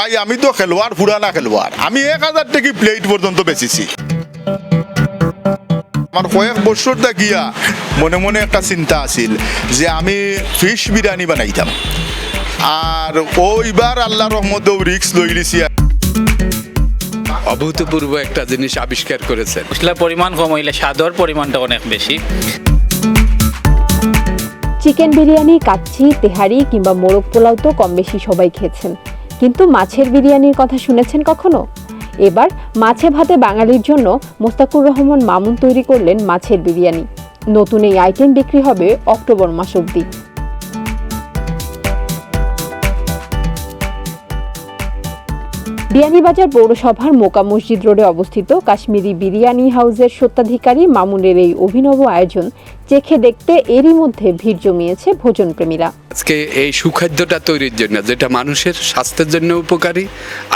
ভাই আমি তো খেলোয়াড় পুরানা খেলোয়াড়। আমি এক হাজার টাকি প্লেট পর্যন্ত বেচেছি। আমার কয়েক বছর গিয়া মনে মনে একটা চিন্তা আছিল যে আমি ফিশ বিরিয়ানি বানাইতাম। আর ওইবার আল্লাহ রহমতেও রিক্স লই লিছি অভূতপূর্ব একটা জিনিস আবিষ্কার করেছেন। মশলার পরিমাণ কম হইলে স্বাদর পরিমাণটা অনেক বেশি। চিকেন বিরিয়ানি কাচ্ছি তেহারি কিংবা মোরগ পোলাও তো কম বেশি সবাই খেয়েছেন। কিন্তু মাছের বিরিয়ানির কথা শুনেছেন কখনো? এবার মাছে ভাতে বাঙালির জন্য মোস্তাকুর রহমান মামুন তৈরি করলেন মাছের বিরিয়ানি। নতুন এই আইটেম বিক্রি হবে অক্টোবর মাস অবধি। বিয়ানীবাজার পৌরসভার মোকা মসজিদ রোডে অবস্থিত কাশ্মীরি বিরিয়ানি হাউসের স্বত্বাধিকারী মামুনের এই অভিনব আয়োজন চেখে দেখতে এরই মধ্যে ভিড় জমিয়েছে ভোজনপ্রেমীরা। আজকে এই সুখাদ্যটা তৈরির জন্য, যেটা মানুষের স্বাস্থ্যের জন্য উপকারী,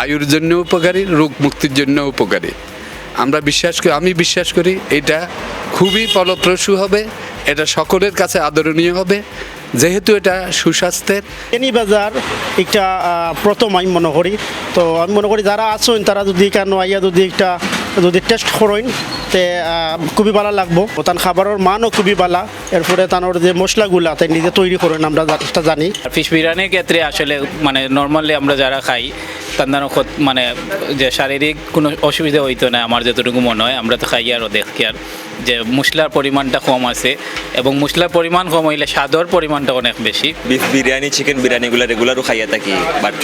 আয়ুর জন্য উপকারী, রোগ মুক্তির জন্য উপকারী। আমরা বিশ্বাস করি, আমি বিশ্বাস করি এটা খুবই ফলপ্রসূ হবে, এটা সকলের কাছে আদরণীয় হবে যেহেতু এটা সুস্বাস্থ্যের এনি বাজার একটা প্রথম আমি মনে করি। তো আমি মনে করি যারা আছেন তারা যদি কেন আইয়া যদি একটা যদি টেস্ট করেন তে খুবই ভালো লাগবো। তার খাবারের মানও খুবই ভালো। এরপরে তানোর যে মশলাগুলা তাই নিজে তৈরি করেন আমরা জানি। আর ফিশ বিরিয়ানির ক্ষেত্রে আসলে মানে নর্মালি আমরা যারা খাই তাদের মানে যে শারীরিক কোনো অসুবিধা হইতো না, আমার যতটুকু মনে হয়, আমরা তো খাই আরও দেখি আর, যে মশলার পরিমাণটা কম আছে। এবং মশলার পরিমাণ কম হইলে স্বাদর পরিমাণটা অনেক বেশি। বিফ বিরিয়ানি, চিকেন বিরিয়ানিগুলো রেগুলারও খাইয়া থাকি বাট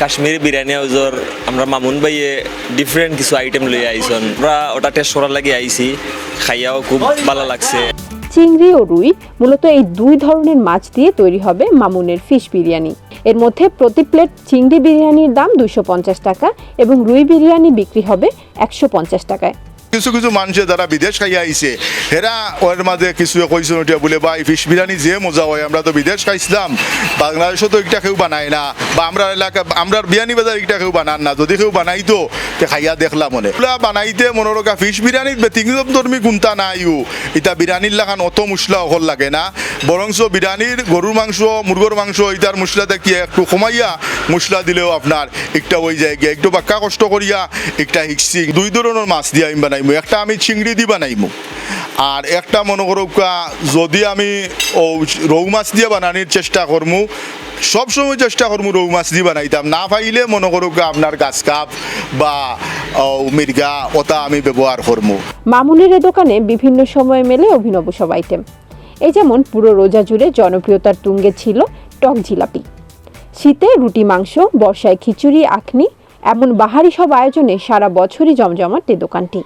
কাশ্মীরি বিরিয়ানি হাউজর আমরা মামুন ভাইয়ে ডিফারেন্ট কিছু আইটেম লই আইসন। আমরা ওটা টেস্ট করার লাগে আইছি, খাইয়াও খুব ভালো লাগছে। চিংড়ি ও রুই, মূলত এই দুই ধরনের মাছ দিয়ে তৈরি হবে মামুনের ফিশ বিরিয়ানি। এর মধ্যে প্রতি প্লেট চিংড়ি বিরিয়ানির দাম দুশো টাকা এবং রুই বিরিয়ানি বিক্রি হবে একশো পঞ্চাশ টাকায়। কিছু কিছু মানুষে যারা বিদেশ খাইয়া আইছে, হেরা ওর মাঝে কিছু কইছেন ওটা বলে, ভাই ফিশ বিরিয়ানি যে মজা হয়, আমরা তো বিদেশ খাইছিলাম। বাংলাদেশও তো একটা কেউ বানায় না, বা আমরা এলাকা, আমরা বিরিয়ানি বাজার একটা কেউ বানান না। যদি কেউ বানাইতো তে খাইয়া দেখলাম মনে। বানাইতে মনোরকা ফিশ বিরিয়ানির ব্যতিক্রম ধর্মী গুণতা নাইও এটা বিরিয়ানির লাগান অত মশলা অকল লাগে না। বরংস বিরিয়ানির গরুর মাংস, মুরগোর মাংস এটার মশলা দেখি একটু কমাইয়া মশলা দিলেও আপনার একটা ওই যায় গিয়া একটু বাক্কা কষ্ট করিয়া একটা হিকসি দুই ধরনের মাছ দিয়ে আমি বানাইমু, একটা আমি চিংড়ি দি বানাইমু। আর একটা মনে করো যদি আমি ও রৌ মাছ দিয়ে বানানোর চেষ্টা করমু, সবসময় চেষ্টা করমু রৌ মাছ দিয়ে বানাইতাম। না পাইলে মনে করো আপনার গাছ কাপ বা মির্গা, ওটা আমি ব্যবহার করমু। মামুনের দোকানে বিভিন্ন সময় মেলে অভিনব সব আইটেম এই যেমন পুরো রোজা জুড়ে জনপ্রিয়তার তুঙ্গে ছিল টক জিলাপি। শীতে রুটি মাংস, বর্ষায় খিচুড়ি, আখনি, এমন বাহারি সব আয়োজনে সারা বছরই জমজমাট এ দোকানটি।